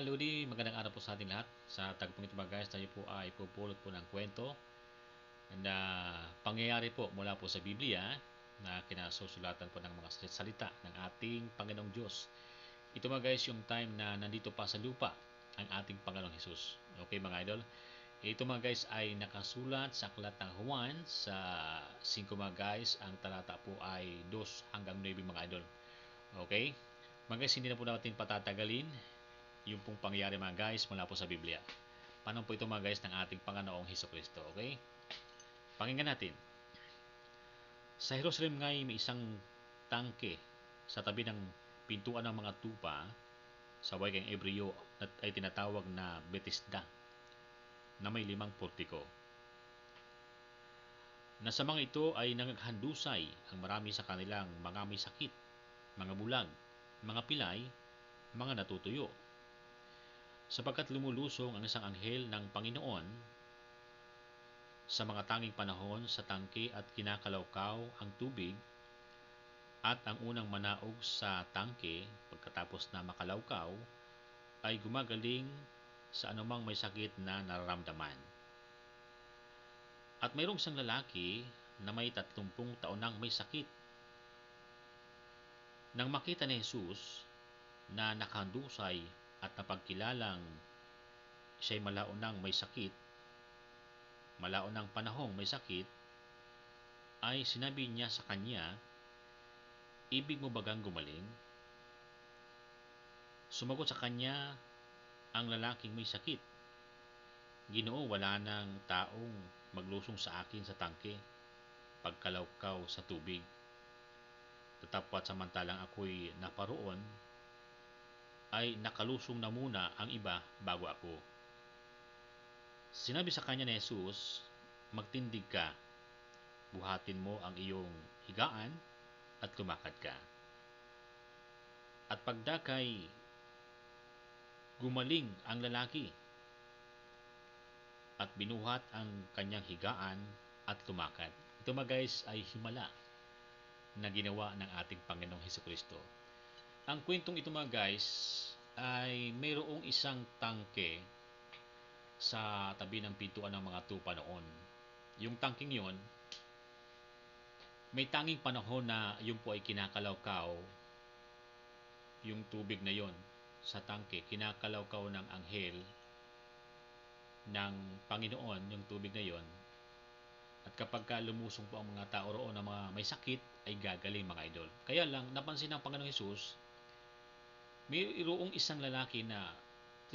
mga magandang araw po sa ating lahat. Sa tagpong ito mga guys, tayo po ay pupulot po ng kwento na pangyayari po mula po sa Biblia na kinasusulatan po ng mga salita ng ating Panginoong Diyos. Ito mga guys, yung time na nandito pa sa lupa ang ating Panginoong Jesus. Okay mga idol? Ito mga guys ay nakasulat sa aklat ng Juan sa 5 mga guys. Ang talata po ay 2 hanggang 9 mga idol. Okay? Mga guys, hindi na po natin patatagalin yung pong pangyayari mga guys mula po sa Biblia. Paano po ito mga guys ng ating Panginoong Heso Kristo, okay? Pakinggan natin. Sa Jerusalem ngay may isang tangke sa tabi ng pintuan ng mga tupa sa wikang Ebreo at ay tinatawag na Bethesda na may limang portiko. Na sa mga ito ay nangaghandusay ang marami sa kanilang mga may sakit, mga bulag, mga pilay, mga natutuyo, sapagkat lumulusong ang isang anghel ng Panginoon sa mga tanging panahon sa tangke at kinakalawkaw ang tubig at ang unang manaog sa tangke pagkatapos na makalawkaw ay gumagaling sa anumang may sakit na nararamdaman. At mayroong isang lalaki na may tatlumpung taon nang may sakit. Nang makita ni Jesus na nakandusay at napagkilalang siya'y malaon ng may sakit, malaon ng panahong may sakit, ay sinabi niya sa kanya, Ibig mo bagang gumaling? Sumagot sa kanya ang lalaking may sakit. Ginoo, wala nang taong maglusong sa akin sa tangke, pagkalawkaw sa tubig. Tatapwat samantalang ako'y naparoon ay nakalusong na muna ang iba bago ako. Sinabi sa kanya ni Jesus, magtindig ka, buhatin mo ang iyong higaan at lumakad ka. At pagdakay, gumaling ang lalaki at binuhat ang kanyang higaan at lumakad. Ito mga guys ay himala na ginawa ng ating Panginoong Heso Kristo. Ang kwentong ito mga guys ay mayroong isang tangke sa tabi ng pintuan ng mga tupa noon. Yung tangking yon may tanging panahon na yun po ay kinakalawkaw yung tubig na yon sa tangke, kinakalawkaw ng anghel ng Panginoon yung tubig na yon at kapag ka lumusong po ang mga tao roon na mga may sakit ay gagaling mga idol. Kaya lang napansin ng Panginoong Hesus may iroong isang lalaki na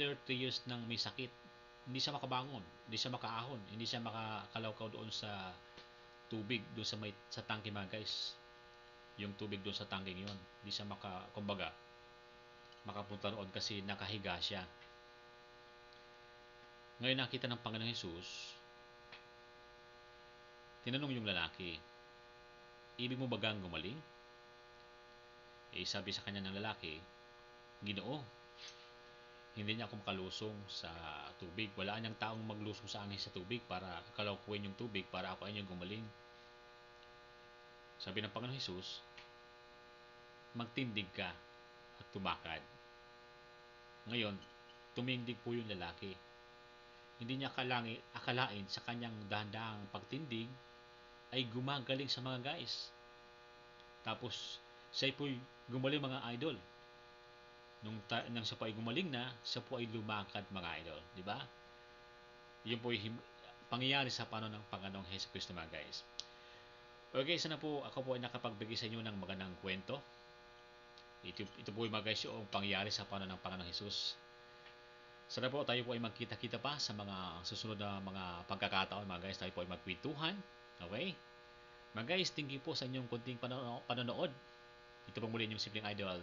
30 years nang may sakit. Hindi siya makabangon, hindi siya makaahon, hindi siya makakalawkaw doon sa tubig doon sa may sa tangke mga guys. Yung tubig doon sa tangke yon, hindi siya maka kumbaga makapunta roon kasi nakahiga siya. Ngayon nakita ng Panginoong Hesus, tinanong yung lalaki, ibig mo bagang gumaling? Eh sabi sa kanya ng lalaki, Ginoo. Hindi niya ako makalusong sa tubig. Wala niyang taong maglusong sa akin sa tubig para kalawkuin yung tubig para ako ay gumaling. Sabi ng Panginoon Jesus, magtindig ka at tumakad. Ngayon, tumindig po yung lalaki. Hindi niya kalangi, akalain sa kanyang dahan-dahang pagtindig ay gumagaling sa mga guys. Tapos, siya po'y gumaling mga idol nung, ta- nang siya po gumaling na, siya po ay lumakad mga idol. Di ba? Yun po ay pangyayari sa paano ng Panginoong Heso Kristo mga guys. Okay, sana po ako po ay nakapagbigay sa inyo ng magandang kwento. Ito, ito po ay mga guys yung pangyayari sa paano ng Panginoong Jesus. Sana po tayo po ay magkita-kita pa sa mga susunod na mga pagkakataon mga guys. Tayo po ay magkwentuhan. Okay? Mga guys, thank you po sa inyong kunting panonood. Ito po muli yung simpleng idol.